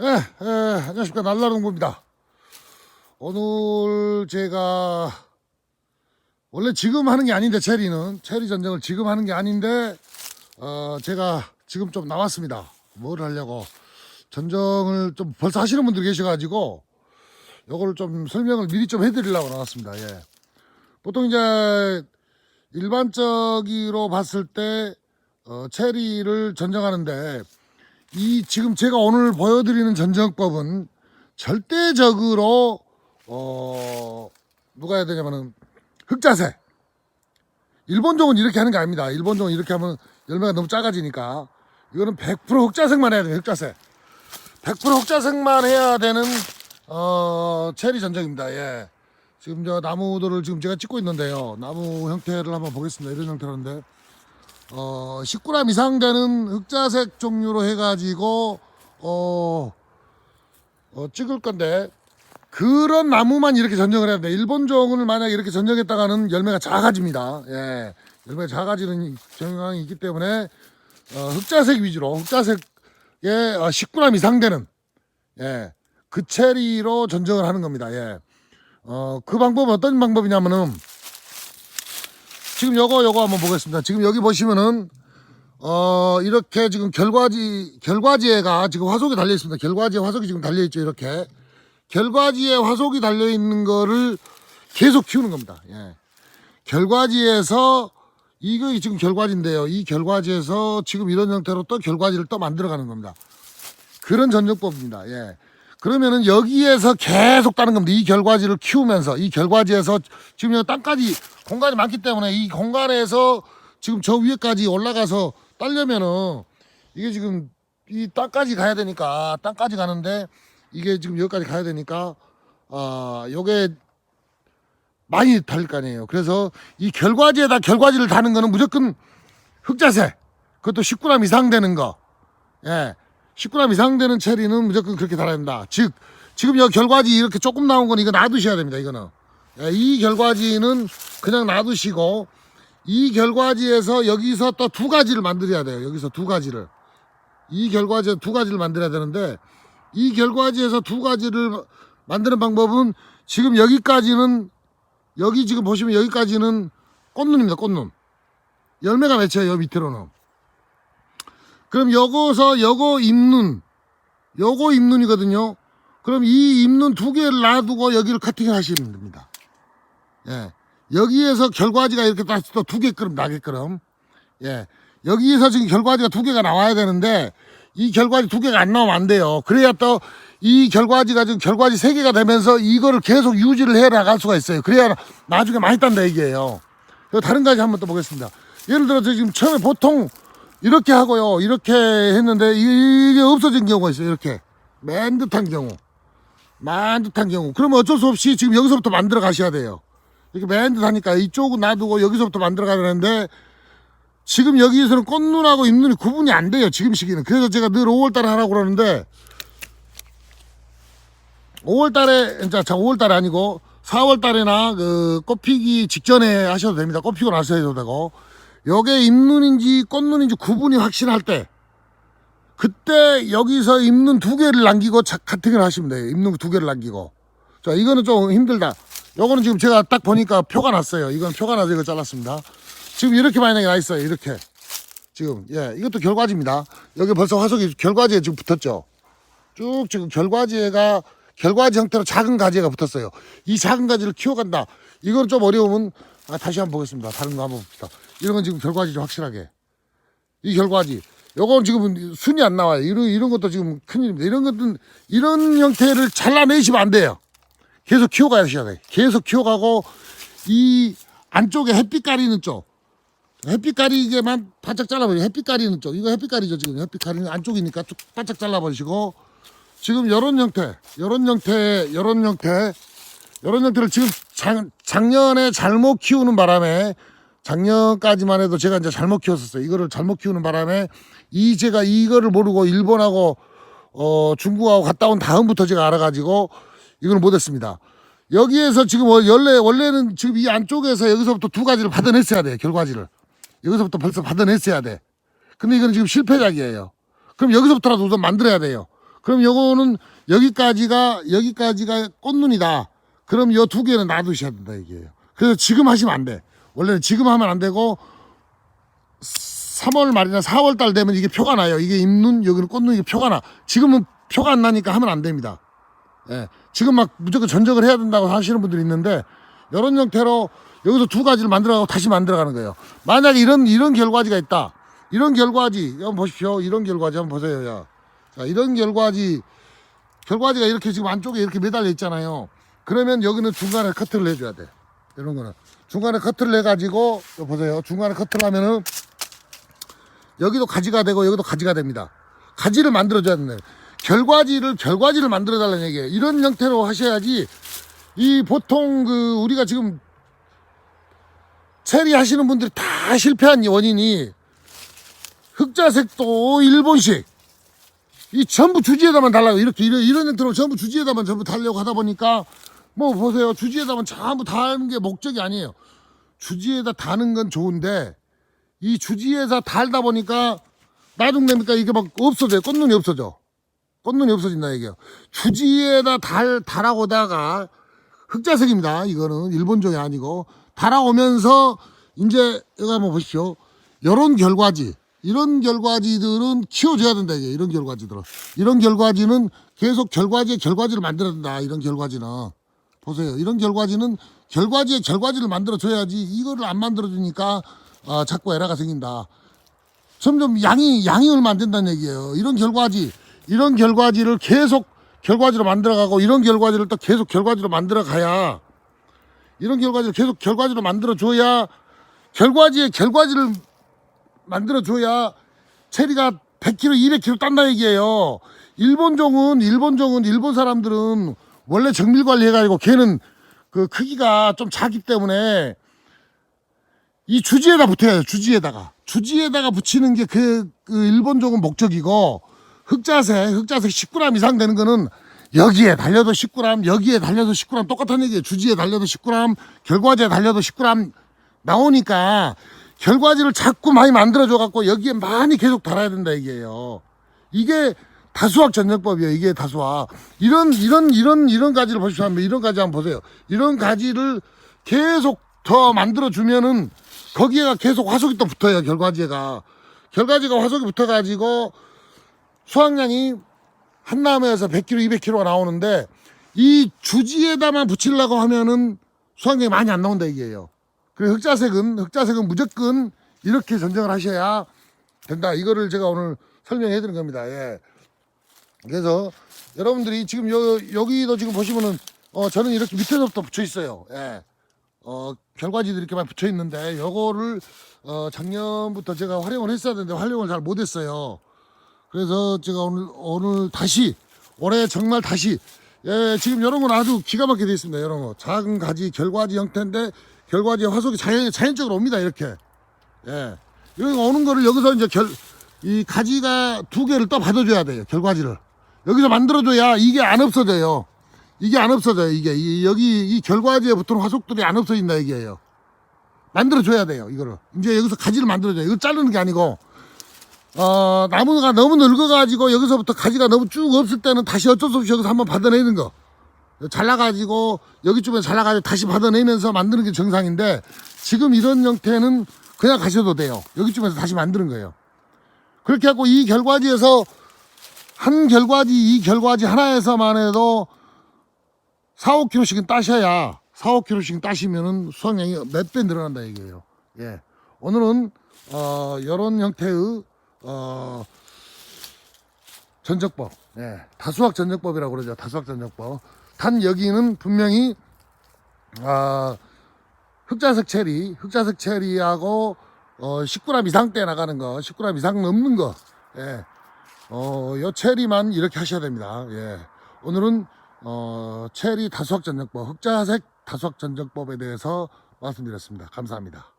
예, 예, 안녕하십니까 날라롱부입니다. 오늘 제가 원래 지금 하는 게 아닌데 체리는 체리 전쟁을 지금 하는 게 아닌데 어 제가 지금 좀 나왔습니다. 뭘 하려고 전쟁을 좀 벌써 하시는 분들이 계셔가지고 요거를 좀 설명을 미리 좀 해드리려고 나왔습니다. 예. 보통 이제 일반적으로 봤을 때 어, 체리를 전쟁하는데 이 지금 제가 오늘 보여드리는 전쟁법은 절대적으로 어 누가 해야 되냐면은 흑자색 일본종은 이렇게 하는 게 아닙니다. 일본종은 이렇게 하면 열매가 너무 작아지니까. 이거는 100% 흑자색만 해야 돼요 흑자색 100% 흑자색만 해야 되는 어 체리 전쟁입니다. 예. 지금 저 나무들을 지금 제가 찍고 있는데요. 나무 형태를 한번 보겠습니다. 이런 형태인데 어, 10g 이상 되는 흑자색 종류로 해가지고, 어, 어, 찍을 건데, 그런 나무만 이렇게 전정을 해야 돼. 일본종을 만약에 이렇게 전정했다가는 열매가 작아집니다. 예. 열매가 작아지는 경향이 있기 때문에, 어, 흑자색 위주로, 흑자색에 어, 10g 이상 되는, 예. 그 체리로 전정을 하는 겁니다. 예. 어, 그 방법은 어떤 방법이냐면은, 지금 요거 요거 한번 보겠습니다. 지금 여기 보시면은 어 이렇게 지금 결과지 결과지에가 지금 화속이 달려 있습니다. 결과지에 화속이 지금 달려 있죠. 이렇게 결과지에 화속이 달려 있는 거를 계속 키우는 겁니다. 예. 결과지에서 이거 지금 결과지인데요. 이 결과지에서 지금 이런 형태로 또 결과지를 또 만들어가는 겁니다. 그런 전정법입니다. 예. 그러면은 여기에서 계속 따는 겁니다. 이 결과지를 키우면서 이 결과지에서 지금 여기 땅까지 공간이 많기 때문에 이 공간에서 지금 저 위에까지 올라가서 따려면은 이게 지금 이 땅까지 가야 되니까 땅까지 가는데 이게 지금 여기까지 가야 되니까 아 요게 많이 달릴 거 아니에요. 그래서 이 결과지에다 결과지를 다는 거는 무조건 흑자색 그것도 10g 이상 되는 거. 예. 10g 이상 되는 체리는 무조건 그렇게 달아야 됩니다. 즉, 지금 여기 결과지 이렇게 조금 나온 건 이거 놔두셔야 됩니다. 이거는. 예, 이 결과지는 그냥 놔두시고, 이 결과지에서 여기서 또 두 가지를 만들어야 돼요. 여기서 두 가지를. 이 결과지에 두 가지를 만들어야 되는데, 이 결과지에서 두 가지를 만드는 방법은 지금 여기까지는, 여기 지금 보시면 여기까지는 꽃눈입니다. 꽃눈. 열매가 맺혀요. 밑으로는. 그럼 요거서 요거 입눈 요거 입눈이거든요. 그럼 이 입눈 두 개를 놔두고 여기를 커팅을 하시면 됩니다. 예. 여기에서 결과지가 이렇게 다시 또 두 개끔 나게끔 예. 여기에서 지금 결과지가 두 개가 나와야 되는데 이 결과지 두 개가 안 나오면 안 돼요. 그래야 또 이 결과지가 지금 결과지 세 개가 되면서 이거를 계속 유지를 해 나갈 수가 있어요. 그래야 나중에 많이 딴다 얘기예요 다른 가지 한번 또 보겠습니다. 예를 들어 서 지금 처음에 보통 이렇게 하고요. 이렇게 했는데 이게 없어진 경우가 있어요. 이렇게 맨 듯한 경우, 맨 듯한 경우. 그러면 어쩔 수 없이 지금 여기서부터 만들어 가셔야 돼요. 이렇게 맨 듯하니까 이쪽은 놔두고 여기서부터 만들어 가야 되는데 지금 여기에서는 꽃눈하고 잎눈이 구분이 안 돼요. 지금 시기는. 그래서 제가 늘 5월달에 하라고 그러는데 5월달에 자 5월달에 아니고 4월달에나 그 꽃피기 직전에 하셔도 됩니다. 꽃 피고 나서 해도 되고. 요게 잎눈인지 꽃눈인지 구분이 확실할 때 그때 여기서 잎눈 두 개를 남기고 자- 카팅을 하시면 돼요. 잎눈 두 개를 남기고. 자, 이거는 좀 힘들다. 요거는 지금 제가 딱 보니까 표가 났어요. 이건 표가 나서 이거 잘랐습니다. 지금 이렇게 만약에 나 있어요. 이렇게. 지금, 예, 이것도 결과지입니다. 여기 벌써 화석이 결과지에 지금 붙었죠. 쭉 지금 결과지가 결과지 형태로 작은 가지가 붙었어요. 이 작은 가지를 키워간다. 이건 좀 어려우면 아, 다시 한번 보겠습니다. 다른 거 한번 봅시다. 이런 건 지금 결과지죠 확실하게. 이 결과지. 요건 지금 순이 안 나와요. 이런 이런 것도 지금 큰일입니다. 이런 것은 이런 형태를 잘라내시면 안 돼요. 계속 키워가셔야 돼. 계속 키워가고 이 안쪽에 햇빛 가리는 쪽. 햇빛 가리게만 바짝 잘라버리고 햇빛 가리는 쪽. 이거 햇빛 가리죠 지금 햇빛 가리는 안쪽이니까 쭉 바짝 잘라버리시고 지금 요런 형태, 요런 형태, 요런 형태, 요런 형태를 지금 작, 작년에 잘못 키우는 바람에 작년까지만 해도 제가 이제 잘못 키웠었어요. 이거를 잘못 키우는 바람에 이 제가 이거를 모르고 일본하고 어 중국하고 갔다 온 다음부터 제가 알아가지고 이걸 못했습니다. 여기에서 지금 원래 원래는 지금 이 안쪽에서 여기서부터 두 가지를 받아냈어야 돼 결과지를 여기서부터 벌써 받아냈어야 돼. 근데 이거는 지금 실패작이에요. 그럼 여기서부터라도 우선 만들어야 돼요. 그럼 요거는 여기까지가 여기까지가 꽃눈이다. 그럼 요두 개는 놔두셔야 된다 이게요. 그래서 지금 하시면 안 돼. 원래는 지금 하면 안 되고 3월 말이나 4월 달 되면 이게 표가 나요. 이게 잎눈 여기는 꽃눈 이게 표가 나. 지금은 표가 안 나니까 하면 안 됩니다. 예. 지금 막 무조건 전적을 해야 된다고 하시는 분들이 있는데 이런 형태로 여기서 두 가지를 만들어가고 다시 만들어가는 거예요. 만약에 이런 이런 결과지가 있다. 이런 결과지 한번 보십시오. 이런 결과지 한번 보세요. 야. 자, 이런 결과지 결과지가 이렇게 지금 안쪽에 이렇게 매달려 있잖아요. 그러면 여기는 중간에 커트를 해줘야 돼. 이런 거는 중간에 커트를 해가지고 요 보세요. 중간에 커트를 하면은 여기도 가지가 되고 여기도 가지가 됩니다. 가지를 만들어줘야 된다. 결과지를 결과지를 만들어 달라는 얘기예요. 이런 형태로 하셔야지 이 보통 그 우리가 지금 체리 하시는 분들이 다 실패한 원인이 흑자색도 일본식 이 전부 주지에다만 달라고 이렇게 이런 이런 형태로 전부 주지에다만 전부 달려고 하다 보니까 뭐 보세요. 주지에다만 전부 다는 게 목적이 아니에요. 주지에다 다는 건 좋은데 이 주지에서 달다 보니까 나중 되니까 이게 막 없어져요. 꽃눈이 없어져. 꽃눈이 없어진다 이게요. 주지에다 달 달아오다가 흑자색입니다. 이거는 일본종이 아니고 달아오면서 이제 여기 한번 보십시오. 요런 결과지. 이런 결과지들은 키워줘야 된다 이게. 이런 결과지들은. 이런 결과지는 계속 결과지의 결과지를 만들어야 된다. 이런 결과지는 보세요. 이런 결과지는 결과지의 결과지를 만들어 줘야지 이거를 안 만들어 주니까 어, 자꾸 에러가 생긴다. 점점 양이 양이 얼마 안 된다는 얘기예요. 이런 결과지 이런 결과지를 계속 결과지로 만들어가고 이런 결과지를 또 계속 결과지로 만들어 가야 이런 결과지를 계속 결과지로 만들어 줘야 결과지의 결과지를 만들어 줘야 체리가 100kg, 200kg 딴다 얘기예요. 일본종은 일본종은 일본 사람들은 원래 정밀 관리해 가지고 걔는 그 크기가 좀 작기 때문에 이 주지에다 붙여야 돼요. 주지에다가. 주지에다가 붙이는 게그 일본종은 목적이고 흑자색, 흑자색 10g 이상 되는 거는 여기에 달려도 10g, 여기에 달려도 10g 똑같은 얘기예요. 주지에 달려도 10g, 결과지에 달려도 10g 나오니까 결과지를 자꾸 많이 만들어 줘 갖고 여기에 많이 계속 달아야 된다 얘기예요. 이게 다수학 전쟁법이에요. 이게 다수학. 이런 이런 이런 이런 가지를 보십시오. 한번 이런 가지 한번 보세요. 이런 가지를 계속 더 만들어 주면은 거기에가 계속 화석이 또 붙어요. 결과지가 결과지가 화석이 붙어 가지고 수확량이 한 나무에서 100kg, 200kg가 나오는데 이 주지에다만 붙이려고 하면은 수확량이 많이 안 나온다 이게요. 그래서 흑자색은 흑자색은 무조건 이렇게 전쟁을 하셔야 된다. 이거를 제가 오늘 설명해 드린 겁니다. 예. 그래서 여러분들이 지금 여, 여기도 지금 보시면은 어 저는 이렇게 밑에서부터 붙여 있어요. 예. 어 결과지들이 이렇게 많이 붙여 있는데 요거를 어 작년부터 제가 활용을 했어야 되는데 활용을 잘 못했어요. 그래서 제가 오늘 오늘 다시 올해 정말 다시 예 지금 이런 건 아주 기가 막히게 되어 있습니다. 이런 거 작은 가지 결과지 형태인데 결과지 화석이 자연 자연적으로 옵니다. 이렇게 예 여기 오는 거를 여기서 이제 결 이 가지가 두 개를 또 받아줘야 돼요. 결과지를 여기서 만들어줘야 이게 안 없어져요. 이게 안 없어져요. 이게 이, 여기 이 결과지에 붙은 화석들이 안 없어진다 이게요. 만들어줘야 돼요. 이거를 이제 여기서 가지를 만들어줘요. 이거 자르는 게 아니고 어, 나무가 너무 늙어가지고 여기서부터 가지가 너무 쭉 없을 때는 다시 어쩔 수 없이 여기서 한번 받아내는 거. 잘라가지고 여기쯤에 잘라가지고 다시 받아내면서 만드는 게 정상인데 지금 이런 형태는 그냥 가셔도 돼요. 여기쯤에서 다시 만드는 거예요. 그렇게 하고 이 결과지에서 한 결과지, 이 결과지 하나에서만 해도 4, 5kg씩은 따셔야 4, 5kg씩 따시면은 수확량이 몇 배 늘어난다 얘기예요. 예. 오늘은 어, 이런 형태의 어, 전적법, 예, 다수학 전적법이라고 그러죠. 다수학 전적법. 단 여기는 분명히 아, 흑자색 체리, 흑자색 체리하고 어, 10g 이상 대 나가는 거, 10g 이상 넘는 거, 예, 어, 요 체리만 이렇게 하셔야 됩니다. 예, 오늘은 어, 체리 다수학 전적법, 흑자색 다수학 전적법에 대해서 말씀드렸습니다. 감사합니다.